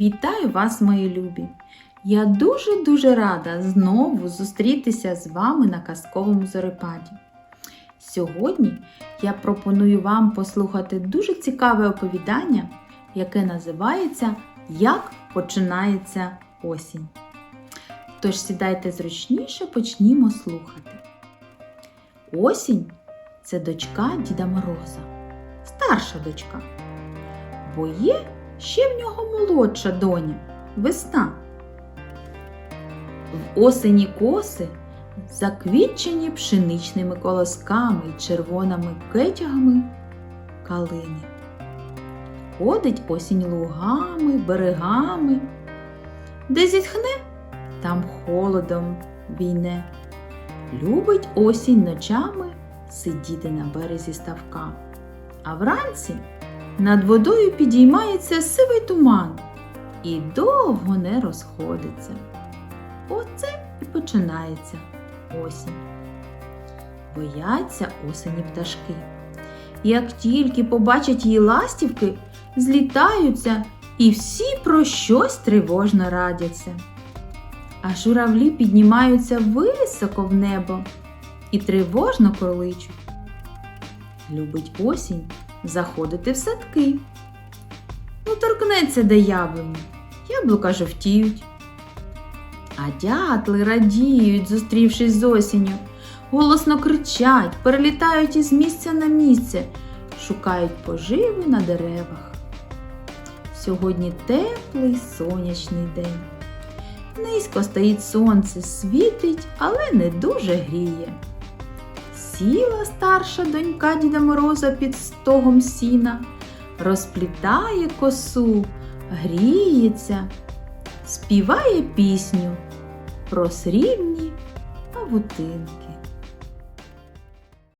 Вітаю вас, мої любі! Я дуже-дуже рада знову зустрітися з вами на казковому зорепаді. Сьогодні я пропоную вам послухати дуже цікаве оповідання, яке називається Як починається осінь. Тож сідайте зручніше, почнімо слухати. Осінь це дочка Діда Мороза, старша дочка. Бо є ще в нього молодша доня весна. В осені коси заквітчені пшеничними колосками й червоними кетягами калини. Ходить осінь лугами, берегами, де зітхне, там холодом війне. Любить осінь ночами сидіти на березі ставка, а вранці над водою підіймається сивий туман і довго не розходиться. Оце і починається осінь. Бояться осені пташки. Як тільки побачать її ластівки, злітаються і всі про щось тривожно радяться. А журавлі піднімаються високо в небо і тривожно корличуть. Любить осінь заходити в садки. Ну, торкнеться до яблуні, яблука жовтіють. А дятли радіють, зустрівшись з осінню, голосно кричать, перелітають із місця на місце, шукають поживи на деревах. Сьогодні теплий сонячний день. Низько стоїть сонце, світить, але не дуже гріє. Сіла старша донька Діда Мороза під стогом сіна, розплітає косу, гріється, співає пісню про срібні павутинки.